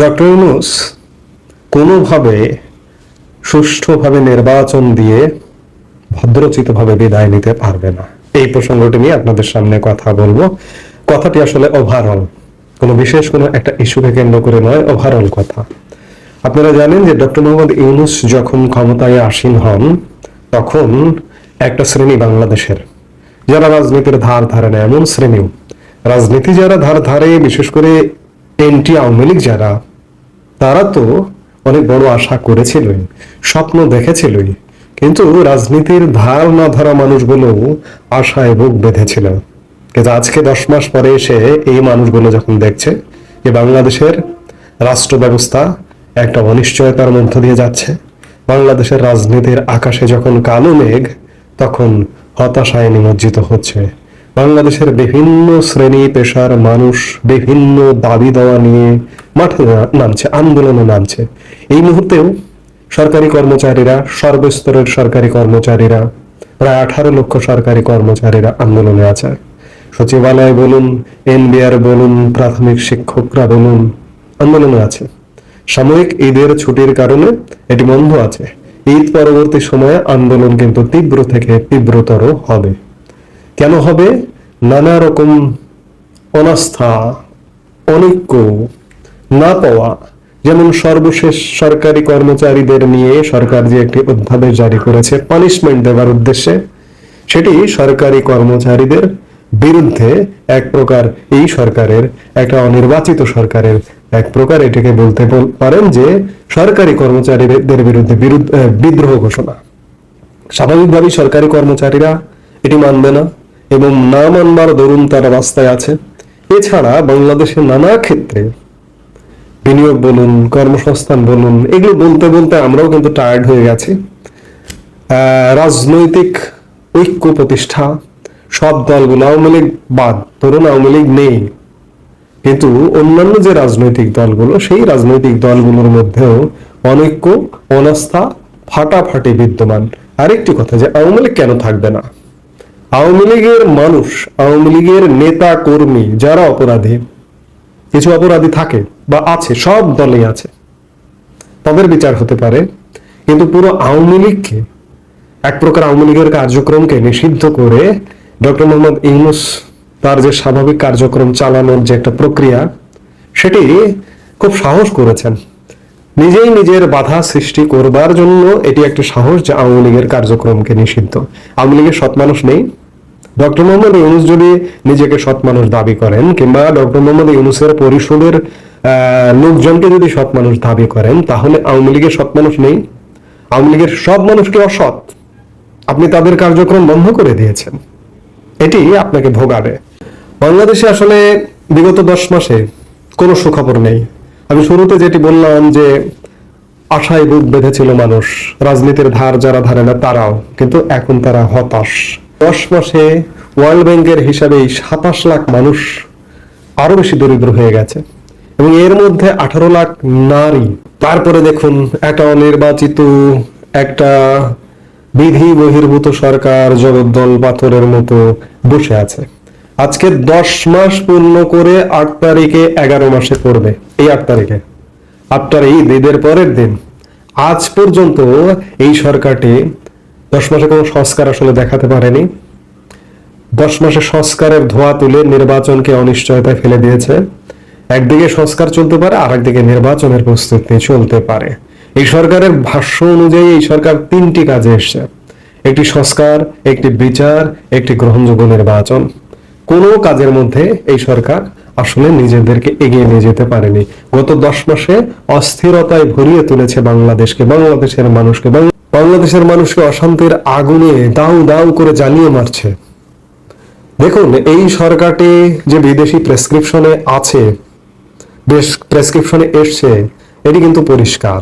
Doctor Yunus কোনোভাবে সুষ্ঠুভাবে নির্বাচন দিয়ে ভদ্রচিতভাবে বিদায় নিতে পারবে না। এই প্রসঙ্গটি নিয়ে আপনাদের সামনে কথা বলব। কথাটি আসলে ওভারঅল কোনো বিশেষ কোনো একটা ইস্যুকে কেন্দ্র করে নয় ওভারঅল কথা। আপনারা জানেন যে ডক্টর মোহাম্মদ ইউনুস যখন ক্ষমতায় আসীন হন, তখন একটা শ্রেণি বাংলাদেশের, যারা রাজনীতির ধার ধারে না এমন শ্রেণীও। রাজনীতি যারা ধার ধারে, বিশেষ করে এনটি আওয়ামী লীগ যারা, তারা তো অনেক বড় আশা করেছিলই, স্বপ্ন দেখেছিলই, কিন্তু রাজনীতির ধার না ধরা মানুষগুলো আশায় বুক বেঁধেছিল। কিন্তু আজকে দশ মাস পরে এসে এই মানুষগুলো যখন দেখছে যে বাংলাদেশের রাষ্ট্র ব্যবস্থা একটা অনিশ্চয়তার মধ্য দিয়ে যাচ্ছে। বাংলাদেশের রাজনীতির আকাশে যখন কালো মেঘ, তখন হতাশায় নিমজ্জিত হচ্ছে। বাংলাদেশের বিভিন্ন শ্রেণি পেশার মানুষ বিভিন্ন দাবি দেওয়া নিয়ে মাঠে নামছে, আন্দোলনে নামছে। এই মুহূর্তেও সরকারি কর্মচারীরা, সর্বস্তরের সরকারি কর্মচারীরা, প্রায় আঠারো লক্ষ সরকারি কর্মচারীরা আন্দোলনে আছে। সচিবালয় বলুন, এনবিআর বলুন, প্রাথমিক শিক্ষকরা বলুন, আন্দোলনে আছে। সাময়িক ঈদের ছুটির কারণে এটি বন্ধ আছে। ঈদ পরবর্তী সময়ে আন্দোলন কিন্তু তীব্র থেকে তীব্রতর হবে। কেন হবে? নানা রকম অনাস্থা, অনৈক্য না পাওয়া, যেমন সর্বশেষ সরকারি কর্মচারীদের নিয়ে সরকার যে একটি অধ্যাদেশ জারি করেছে পানিশমেন্ট দেওয়ার উদ্দেশ্যে, সেটি সরকারি কর্মচারীদের বিরুদ্ধে এক প্রকার এই সরকারের, একটা অনির্বাচিত সরকারের এক প্রকার এটাকে বলতে পারেন যে সরকারি কর্মচারীদের বিরুদ্ধে বিদ্রোহ ঘোষণা। স্বাভাবিকভাবেই সরকারি কর্মচারীরা এটি মানবে না। এবং না মানবার দরুন তারা রাস্তায় আছে। এছাড়া বাংলাদেশের নানা ক্ষেত্রে বিনিয়োগ বলুন, কর্মসংস্থান বলুন, এগুলো বলতে বলতে আমরাও কিন্তু টায়ার্ড হয়ে গেছি। রাজনৈতিক ঐক্য প্রতিষ্ঠা, সব দলগুলো আওয়ামী লীগ বাদ, ধরুন আওয়ামী লীগ নেই। কিন্তু অন্যান্য যে রাজনৈতিক দলগুলো, সেই রাজনৈতিক দলগুলোর মধ্যেও অনৈক্য, অনাস্থা, ফাটাফাটি বিদ্যমান। আরেকটি কথা যে, আওয়ামী লীগ কেন থাকবে না? আওয়ামী লীগের মানুষ, আওয়ামী লীগের নেতা কর্মী যারা অপরাধী, কিছু অপরাধী থাকে বা আছে, সব দলেই আছে, তাদের বিচার হতে পারে, কিন্তু পুরো আওয়ামী লীগকে, এক প্রকার আওয়ামী লীগের কার্যক্রমকে নিষিদ্ধ করে ডক্টর মোহাম্মদ ইউনুস তার যে স্বাভাবিক কার্যক্রম চালানোর যে একটা প্রক্রিয়া, সেটি খুব সাহস করেছেন। নিজেই নিজের বাধা সৃষ্টি করবার জন্য এটি একটি সাহস যে আওয়ামী লীগের কার্যক্রমকে নিষিদ্ধ। আওয়ামী লীগের সৎ মানুষ নেই। ডক্টর মোহাম্মদ ইউনুস যদি নিজেকে সৎ মানুষ দাবি করেন কিংবা ডক্টর মোহাম্মদ ইউনুসের পরিষদের লোকজনকে যদি সৎ মানুষ দাবি করেন, তাহলে আওয়ামী লীগের সৎ মানুষ নেই। আওয়ামী লীগের সব মানুষকে অসৎ? আপনি তাদের কার্যক্রম বন্ধ করে দিয়েছেন। এটি আপনাকে ভোগাবে। বাংলাদেশে আসলে বিগত দশ মাসে কোনো সুখবর নেই। আমি শুরুতে যেটি বললাম যে আশায় বুক বেঁধেছিল মানুষ, রাজনীতির ধার যারা ধারে না তারাও, কিন্তু এখন তারা হতাশ। দশ মাসে ওয়ার্ল্ড ব্যাংকের হিসাবে এই সাতাশ লাখ মানুষ আরও বেশি দরিদ্র হয়ে গেছে। এবং এর মধ্যে আঠারো লাখ নারী। তারপরে দেখুন, একটা অনির্বাচিত একটা বিধি বহির্ভূত সরকার জগদ্দল পাথরের মতো বসে আছে। আজকে দশ মাস পূর্ণ করে আট তারিখে এগারো মাসে পড়বে। এই আট তারিখে। আফটার ঈদ, ঈদের পরের দিন। আজ পর্যন্ত এই সরকারটি দশ মাসে কোনো সংস্কার আসলে দেখাতে পারেনি। দশ মাসে সংস্কারের ধোয়া তুলে নির্বাচনকে অনিশ্চয়তায় ফেলে দিয়েছে। একদিকে সংস্কার চলতে পারে আর একদিকে নির্বাচনের প্রস্তুতি চলতে পারে। এই সরকারের ভাষ্য অনুযায়ী এই সরকার তিনটি কাজে এসছে। একটি সংস্কার, একটি বিচার, একটি গ্রহণযোগ্য নির্বাচন। কোনো কাজের মধ্যে এই সরকার আসলে নিজেদেরকে এগিয়ে নিয়ে যেতে পারেনি। গত দশ মাসে অস্থিরতায় ভরিয়ে তুলেছে বাংলাদেশকে, বাংলাদেশের মানুষকে বাংলাদেশের মানুষকে অশান্তির আগুনে দাউ দাউ করে জ্বালিয়ে মারছে। দেখুন, এই সরকারটি যে বিদেশি প্রেসক্রিপশনে আছে, বেশ প্রেসক্রিপশনে এসছে, এটি কিন্তু পরিষ্কার।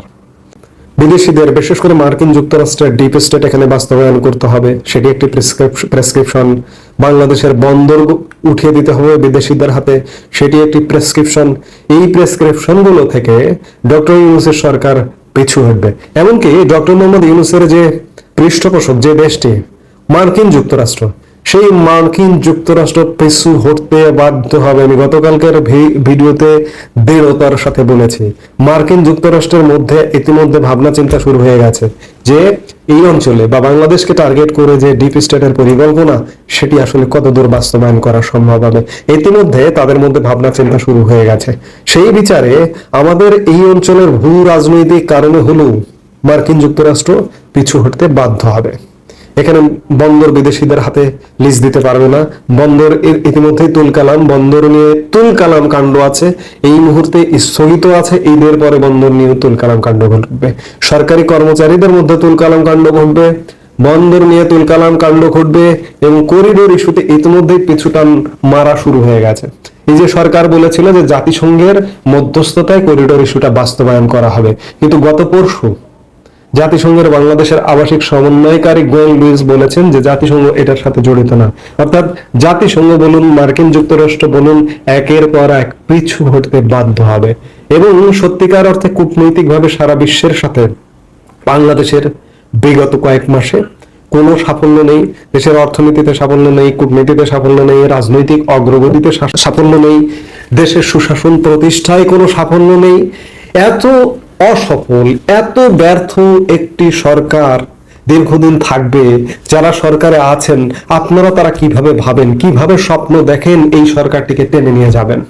বিদেশিদের, বিশেষ করে মার্কিন যুক্তরাষ্ট্রের ডিপ স্টেট এখানে বাস্তবায়ন করতে হবে, সেটি একটি প্রেসক্রিপশন। বাংলাদেশের বন্দর উঠিয়ে দিতে হবে বিদেশিদের হাতে, সেটি একটি প্রেসক্রিপশন। এই প্রেসক্রিপশনগুলো থেকে ডক্টর ইউনুসের সরকার পিছু হটবে। এমনকি ডক্টর মোহাম্মদ ইউনুসের যে পৃষ্ঠপোষক যে দেশটি মার্কিন যুক্তরাষ্ট্র সেই মার্কিন যুক্তরাষ্ট্র পিছু হটতে বাধ্য হবে। আমি গতকালকের ভিডিওতে দৃঢ়তার সাথে বলেছি। মার্কিন যুক্তরাষ্ট্রের মধ্যে ইতিমধ্যে ভাবনা চিন্তা শুরু হয়ে গেছে যে এই অঞ্চলে বা বাংলাদেশকে টার্গেট করে যে ডিপ স্টেটের পরিকল্পনা, সেটি আসলে কতদূর বাস্তবায়ন করা সম্ভব হবে? ইতিমধ্যে তাদের মধ্যে ভাবনা চিন্তা শুরু হয়ে গেছে। সেই বিচারে আমাদের এই অঞ্চলের ভূ রাজনৈতিক কারণে হলেও মার্কিন যুক্তরাষ্ট্র পিছু হটতে বাধ্য হবে। এখানে বন্দর বিদেশিদের হাতে লিজ দিতে পারবে না। বন্দর ইতিমধ্যেই তুলকালাম বন্দর নিয়ে তুলকালাম কাণ্ড আছে। এই মুহূর্তে স্থগিত আছে। ঈদের পরে বন্দর নিয়ে তুলকালাম কাণ্ড ঘটবে। সরকারি কর্মচারীদের মধ্যে তুলকালাম কাণ্ড ঘটবে। বন্দর নিয়ে তুলকালাম কাণ্ড ঘটবে এবং করিডোর ইস্যুতে ইতিমধ্যেই পিছুটান মারা শুরু হয়ে গেছে। এই যে সরকার বলেছিল যে জাতিসংঘের মধ্যস্থতায় করিডোর ইস্যুটা বাস্তবায়ন করা হবে। কিন্তু গত পরশু জাতিসংঘের বাংলাদেশের আবাসিক সমন্বয়কারী গোয়েল লুইস বলেছেন যে জাতিসংঘ এটার সাথে জড়িত না। অর্থাৎ জাতিসংঘ বলুন, মার্কিন যুক্তরাষ্ট্র বলুন, একের পর এক পিছু হটতে বাধ্য হবে। এবং সত্যিকার অর্থে কূটনৈতিকভাবে সারা বিশ্বের সাথে বাংলাদেশের বিগত কয়েক মাসে কোনো সাফল্য নেই। দেশের অর্থনীতিতে সাফল্য নেই, কূটনীতিতে সাফল্য নেই, রাজনৈতিক অগ্রগতিতে সাফল্য নেই, দেশের সুশাসন প্রতিষ্ঠায় কোনো সাফল্য নেই। এত অসফল, এত ব্যর্থ একটি সরকার দীর্ঘদিন থাকবে, যারা সরকারে আছেন, আপনারা তারা কীভাবে ভাবেন, কীভাবে স্বপ্ন দেখেন এই সরকারটিকে টেনে নিয়ে যাবেন?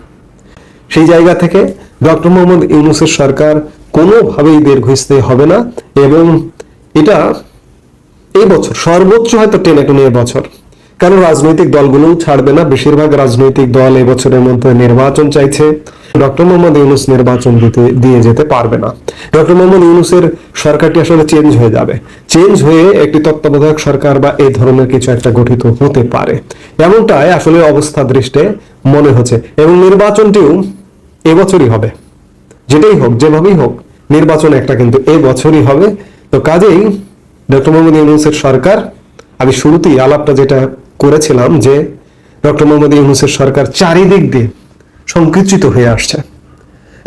সেই জায়গা থেকে ডক্টর মোহাম্মদ ইউনুসের সরকার কোনোভাবেই দীর্ঘস্থায়ী হবে না, এবং এটা এই বছর সর্বোচ্চ হয়তো টেনে টুনে বছর। কারণ রাজনৈতিক দলগুলোও ছাড়বে না? বেশিরভাগ রাজনৈতিক দল এবছরের মধ্যে নির্বাচন চাইছে। ডক্টর মোহাম্মদ ইউনুস নির্বাচন দিতে, দিয়ে যেতে পারবে না। ডক্টর মোহাম্মদ ইউনুসের সরকারটি আসলে চেঞ্জ হয়ে যাবে। চেঞ্জ হয়ে একটি তত্ত্বাবধায়ক সরকার বা এই ধরনের কিছু একটা গঠিত হতে পারে। এমনটাই আসলে অবস্থা দৃষ্টে মনে হচ্ছে। এবং নির্বাচনটিও এবছরই হবে। যেটাই হোক, যেভাবেই হোক, নির্বাচন একটা কিন্তু এবছরই হবে। তো কাজেই ডক্টর মোহাম্মদ ইউনুসের সরকার, আমি শুরুতেই আলাপটা যেটা করেছিলাম যে ডক্টর মোহাম্মদ ইউনুসের সরকার চারিদিক দিয়ে সংকুচিত হয়ে আসছে।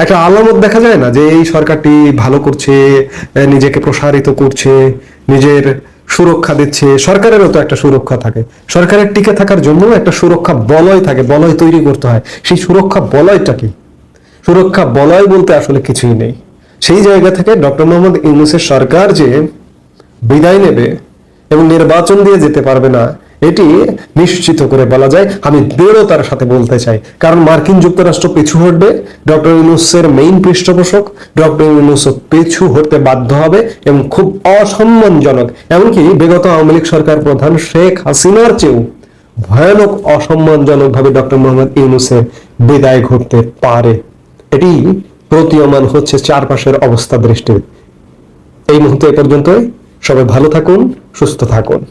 একটা আলামত দেখা যায় না যে এই সরকারটি ভালো করছে নিজেকে প্রসারিত করছে, নিজের সুরক্ষা দিচ্ছে। সরকারেরও তো একটা সুরক্ষা থাকে। সরকারের টিকে থাকার জন্য একটা সুরক্ষা বলয় থাকে, বলয় তৈরি করতে হয়। সেই সুরক্ষা বলয়টা কি? সুরক্ষা বলয় বলতে আসলে কিছুই নেই। সেই জায়গা থেকে ডক্টর মোহাম্মদ ইউনুসের সরকার যে বিদায় নেবে এবং নির্বাচন দিয়ে যেতে পারবে না এটি নিশ্চিত করে বলা যায়, আমি দৃঢ়তার সাথে বলতে চাই। কারণ মার্কিন যুক্তরাষ্ট্র পিছু হটবে, ডক্টর ইউনুসের মেইন পৃষ্ঠপোষক, ডক্টর ইউনুস পিছু হতে বাধ্য হবে এবং খুব অসম্মানজনক, এমনকি বিগত আওয়ামী লীগ সরকার প্রধান শেখ হাসিনার চেয়েও ভয়ানক অসম্মানজনক ভাবে ডক্টর মোহাম্মদ ইউনুসের বিদায় ঘটতে পারে। এটি প্রতীয়মান হচ্ছে চারপাশের অবস্থা দৃষ্টি এই মুহূর্তে এ পর্যন্তই। সবাই ভালো থাকুন, সুস্থ থাকুন।